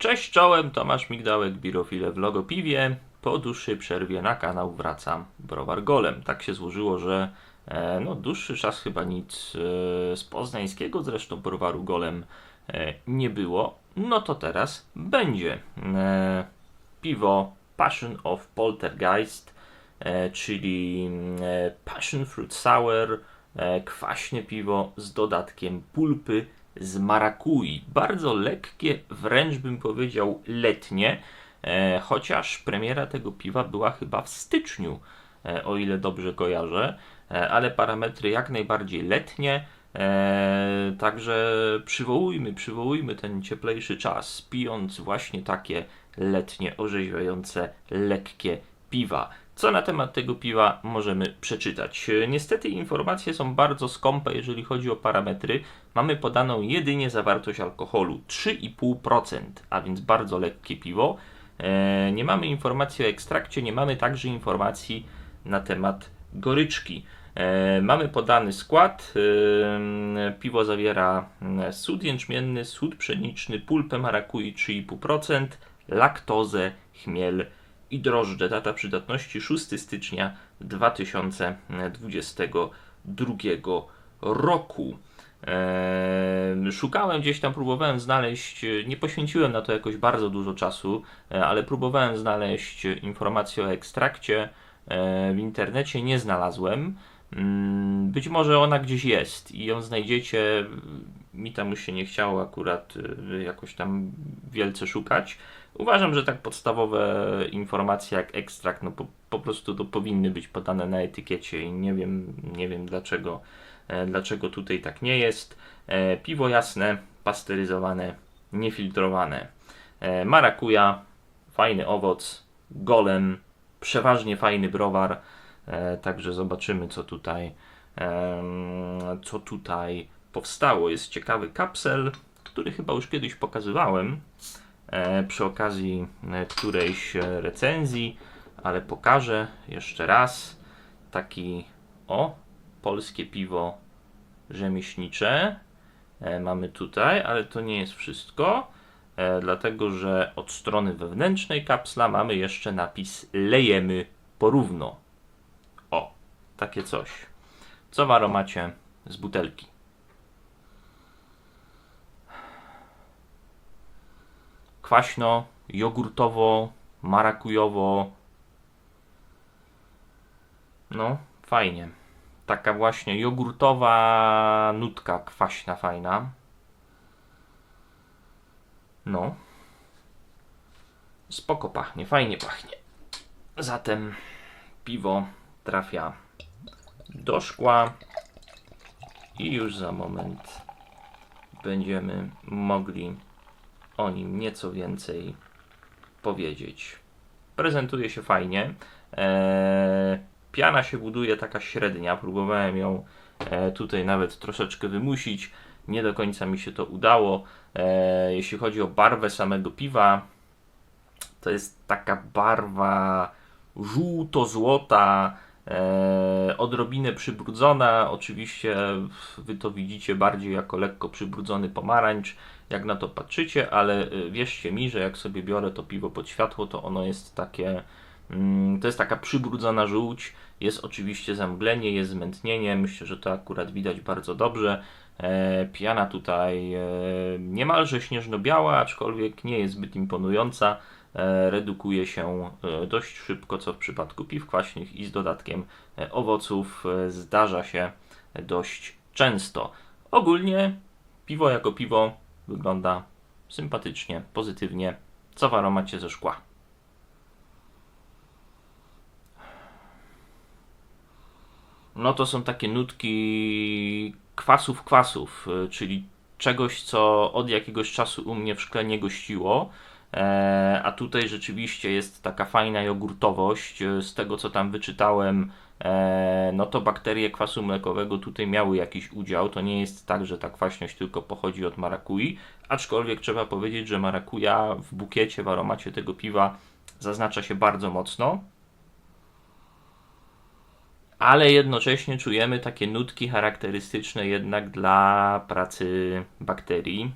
Cześć czołem, Tomasz Migdałek, Birofile w Logopiwie. Po dłuższej przerwie na kanał wracam Browar Golem. Tak się złożyło, że e, no, dłuższy czas chyba nic e, z poznańskiego zresztą Browaru Golem e, nie było. No to teraz będzie. E, piwo Passion of Poltergeist, e, czyli e, Passion Fruit Sour, e, kwaśne piwo z dodatkiem pulpy z marakui. Bardzo lekkie, wręcz bym powiedział letnie, e, chociaż premiera tego piwa była chyba w styczniu, e, o ile dobrze kojarzę, e, ale parametry jak najbardziej letnie. E, także przywołujmy, przywołujmy ten cieplejszy czas, pijąc właśnie takie letnie, orzeźwiające, lekkie piwa. Co na temat tego piwa możemy przeczytać? Niestety informacje są bardzo skąpe, jeżeli chodzi o parametry. Mamy podaną jedynie zawartość alkoholu 3,5%, a więc bardzo lekkie piwo. E, Nie mamy informacji o ekstrakcie, nie mamy także informacji na temat goryczki. E, Mamy podany skład. E, Piwo zawiera sód jęczmienny, sód pszeniczny, pulpę marakui 3,5%, laktozę, chmiel i drożdże. Data przydatności 6 stycznia 2022 roku. Eee, Szukałem gdzieś tam, próbowałem znaleźć, e, nie poświęciłem na to jakoś bardzo dużo czasu, e, ale próbowałem znaleźć informację o ekstrakcie e, w internecie, nie znalazłem. Mm, Być może ona gdzieś jest i ją znajdziecie. Mi tam już się nie chciało akurat e, jakoś tam wielce szukać. Uważam, że tak podstawowe informacje jak ekstrakt, no po, po prostu to powinny być podane na etykiecie i nie wiem, nie wiem dlaczego, e, dlaczego tutaj tak nie jest. E, piwo jasne, pasteryzowane, niefiltrowane. E, marakuja, fajny owoc, golem, przeważnie fajny browar. E, także zobaczymy, co tutaj, em, co tutaj powstało. Jest ciekawy kapsel, który chyba już kiedyś pokazywałem e, przy okazji e, którejś e, recenzji, ale pokażę jeszcze raz taki o polskie piwo rzemieślnicze. E, mamy tutaj, ale to nie jest wszystko, e, dlatego że od strony wewnętrznej kapsla mamy jeszcze napis lejemy porówno. O, takie coś. Co w aromacie z butelki? Kwaśno, jogurtowo, marakujowo. No, fajnie. Taka właśnie jogurtowa nutka kwaśna, fajna. No. Spoko pachnie, fajnie pachnie. Zatem piwo trafia do szkła i już za moment będziemy mogli o nim nieco więcej powiedzieć. Prezentuje się fajnie. Eee, piana się buduje taka średnia. Próbowałem ją e, tutaj nawet troszeczkę wymusić. Nie do końca mi się to udało. E, jeśli chodzi o barwę samego piwa, to jest taka barwa żółto-złota, e, odrobinę przybrudzona. Oczywiście wy to widzicie bardziej jako lekko przybrudzony pomarańcz, jak na to patrzycie, ale e, wierzcie mi, że jak sobie biorę to piwo pod światło, to ono jest takie. Mm, to jest taka przybrudzona żółć. Jest oczywiście zamglenie, jest zmętnienie. Myślę, że to akurat widać bardzo dobrze. E, piana tutaj e, niemalże śnieżno-biała, aczkolwiek nie jest zbyt imponująca. E, redukuje się e, dość szybko, co w przypadku piw kwaśnych i z dodatkiem e, owoców zdarza się dość często. Ogólnie piwo jako piwo wygląda sympatycznie, pozytywnie, co w aromacie ze szkła. No to są takie nutki kwasów kwasów, czyli czegoś, co od jakiegoś czasu u mnie w szkle nie gościło. E, a tutaj rzeczywiście jest taka fajna jogurtowość. E, Z tego co tam wyczytałem, e, no to bakterie kwasu mlekowego tutaj miały jakiś udział. To nie jest tak, że ta kwaśność tylko pochodzi od marakui, aczkolwiek trzeba powiedzieć, że marakuja w bukiecie, w aromacie tego piwa zaznacza się bardzo mocno. Ale jednocześnie czujemy takie nutki charakterystyczne jednak dla pracy bakterii.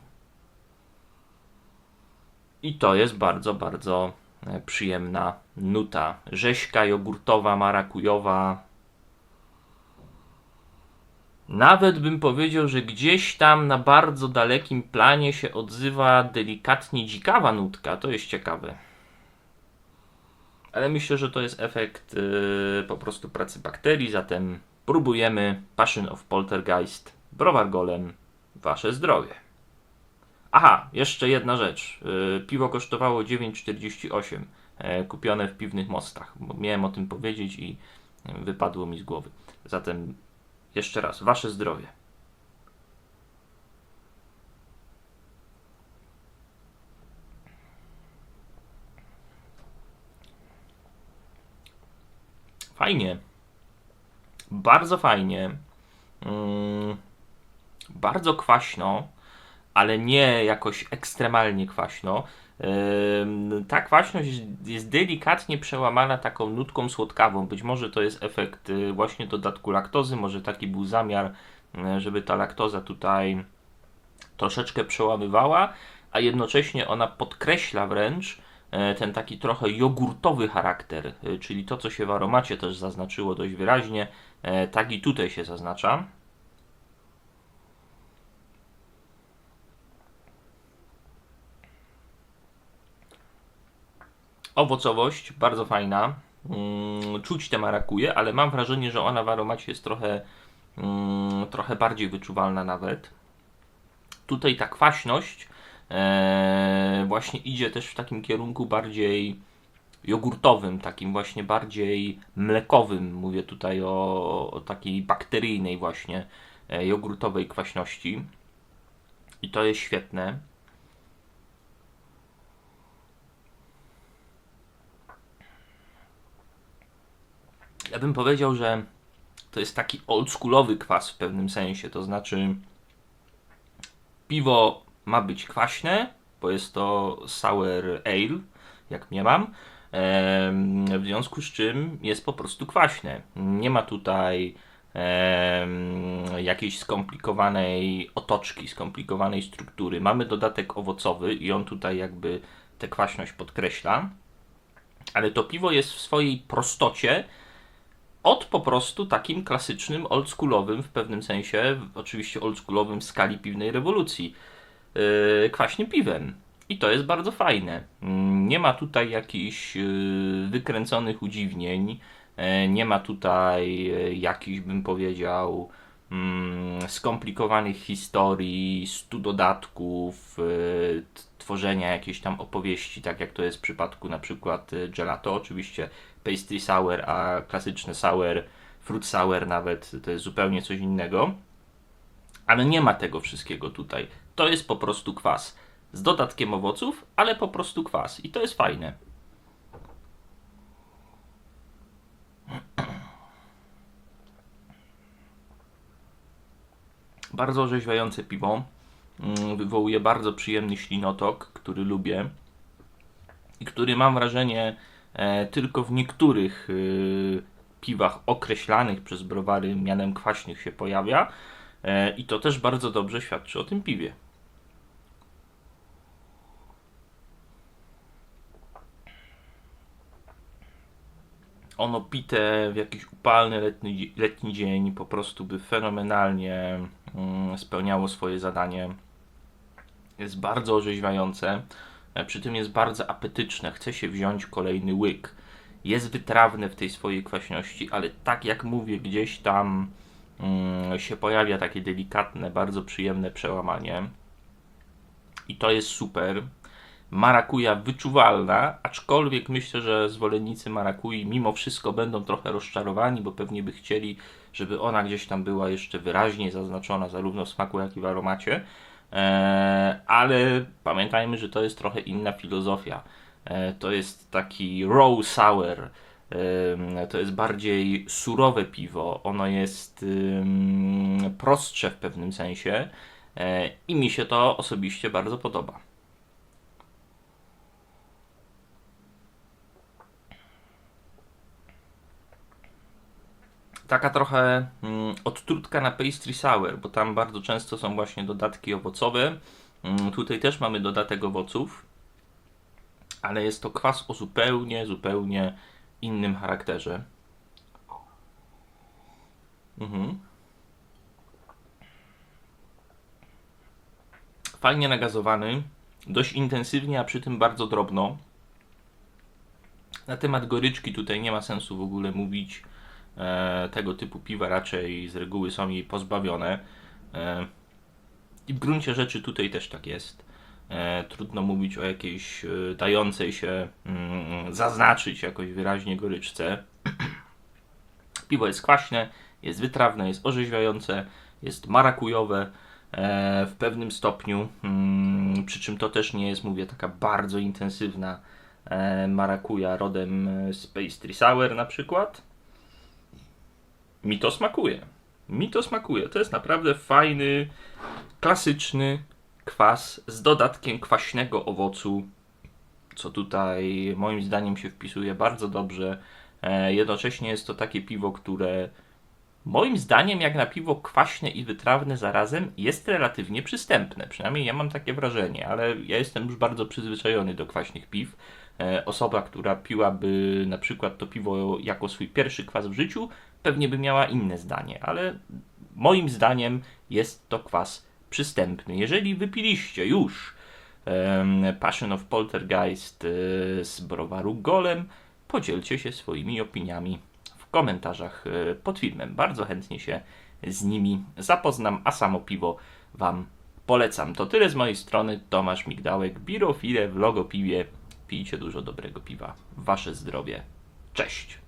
I to jest bardzo, bardzo e, przyjemna nuta. Rzeźka, jogurtowa, marakujowa. Nawet bym powiedział, że gdzieś tam na bardzo dalekim planie się odzywa delikatnie dzikawa nutka. To jest ciekawe. Ale myślę, że to jest efekt yy, po prostu pracy bakterii, zatem próbujemy Passion of Poltergeist, Browar Golem, wasze zdrowie. Aha, jeszcze jedna rzecz. Yy, piwo kosztowało 9,48, yy, kupione w piwnych mostach. Miałem o tym powiedzieć i yy, wypadło mi z głowy. Zatem jeszcze raz, wasze zdrowie. Fajnie. Bardzo fajnie. Mm, bardzo kwaśno, ale nie jakoś ekstremalnie kwaśno. Ta kwaśność jest delikatnie przełamana taką nutką słodkawą. Być może to jest efekt y, właśnie dodatku laktozy, może taki był zamiar, y, żeby ta laktoza tutaj troszeczkę przełamywała, a jednocześnie ona podkreśla wręcz y, ten taki trochę jogurtowy charakter, czyli to, co się w aromacie też zaznaczyło dość wyraźnie, tak i tutaj się zaznacza. Owocowość bardzo fajna. Mm, czuć te marakuje, ale mam wrażenie, że ona w aromacie jest trochę, mm, trochę bardziej wyczuwalna nawet. Tutaj ta kwaśność e, właśnie idzie też w takim kierunku bardziej jogurtowym, takim właśnie bardziej mlekowym. Mówię tutaj o, o takiej bakteryjnej właśnie e, jogurtowej kwaśności. I to jest świetne. Ja bym powiedział, że to jest taki oldschoolowy kwas w pewnym sensie. To znaczy, piwo ma być kwaśne, bo jest to sour ale, jak nie mam. W związku z czym jest po prostu kwaśne. Nie ma tutaj jakiejś skomplikowanej otoczki, skomplikowanej struktury. Mamy dodatek owocowy i on tutaj jakby tę kwaśność podkreśla. Ale to piwo jest w swojej prostocie od po prostu takim klasycznym, oldschoolowym w pewnym sensie, oczywiście oldschoolowym w skali piwnej rewolucji, yy, kwaśnym piwem. I to jest bardzo fajne. Mm, nie ma tutaj jakichś yy, wykręconych udziwnień, yy, nie ma tutaj yy, jakichś, bym powiedział, mm, skomplikowanych historii, stu dodatków, yy, tworzenia jakiejś tam opowieści, tak jak to jest w przypadku na przykład gelato. Oczywiście pastry sour, a klasyczny sour, fruit sour nawet, to jest zupełnie coś innego. Ale nie ma tego wszystkiego tutaj. To jest po prostu kwas. Z dodatkiem owoców, ale po prostu kwas. I to jest fajne. Bardzo orzeźwiające piwo. Mm, wywołuje bardzo przyjemny ślinotok, który lubię. I który mam wrażenie tylko w niektórych y, piwach określanych przez browary mianem kwaśnych się pojawia e, i to też bardzo dobrze świadczy o tym piwie. Ono pite w jakiś upalny letni, letni dzień po prostu by fenomenalnie mm, spełniało swoje zadanie. Jest bardzo orzeźwiające. E, przy tym jest bardzo apetyczne, chce się wziąć kolejny łyk. Jest wytrawne w tej swojej kwaśności, ale tak jak mówię, gdzieś tam mm, się pojawia takie delikatne, bardzo przyjemne przełamanie. I to jest super. Marakuja wyczuwalna, aczkolwiek myślę, że zwolennicy marakui mimo wszystko będą trochę rozczarowani, bo pewnie by chcieli, żeby ona gdzieś tam była jeszcze wyraźniej zaznaczona, zarówno w smaku, jak i w aromacie. E, ale pamiętajmy, że to jest trochę inna filozofia. E, to jest taki raw sour, e, to jest bardziej surowe piwo, ono jest prostsze w pewnym sensie i mi się to osobiście bardzo podoba. Taka trochę mm, odtrutka na pastry sour, bo tam bardzo często są właśnie dodatki owocowe. Mm, tutaj też mamy dodatek owoców. ale jest to kwas o zupełnie, zupełnie innym charakterze. Mhm. Fajnie nagazowany, dość intensywnie, a przy tym bardzo drobno. Na temat goryczki tutaj nie ma sensu w ogóle mówić. E, tego typu piwa raczej z reguły są jej pozbawione. E, I w gruncie rzeczy tutaj też tak jest. E, trudno mówić o jakiejś dającej się mm, zaznaczyć jakoś wyraźnie goryczce. Piwo jest kwaśne, jest wytrawne, jest orzeźwiające, jest marakujowe w pewnym stopniu. Mm, przy czym to też nie jest, mówię, taka bardzo intensywna marakuja rodem z Pastry Sour na przykład. Mi to smakuje. Mi to smakuje. To jest naprawdę fajny, klasyczny kwas z dodatkiem kwaśnego owocu, co tutaj moim zdaniem się wpisuje bardzo dobrze. E, jednocześnie jest to takie piwo, które moim zdaniem, jak na piwo kwaśne i wytrawne zarazem, jest relatywnie przystępne. Przynajmniej ja mam takie wrażenie, ale ja jestem już bardzo przyzwyczajony do kwaśnych piw. E, Osoba, która piłaby na przykład to piwo jako swój pierwszy kwas w życiu, pewnie by miała inne zdanie, ale moim zdaniem jest to kwas przystępny. Jeżeli wypiliście już em, Passion of Poltergeist e, z browaru Golem, podzielcie się swoimi opiniami w komentarzach e, pod filmem. Bardzo chętnie się z nimi zapoznam, a samo piwo Wam polecam. To tyle z mojej strony. Tomasz Migdałek, Birofile w Logopiwie. Pijcie dużo dobrego piwa. Wasze zdrowie. Cześć!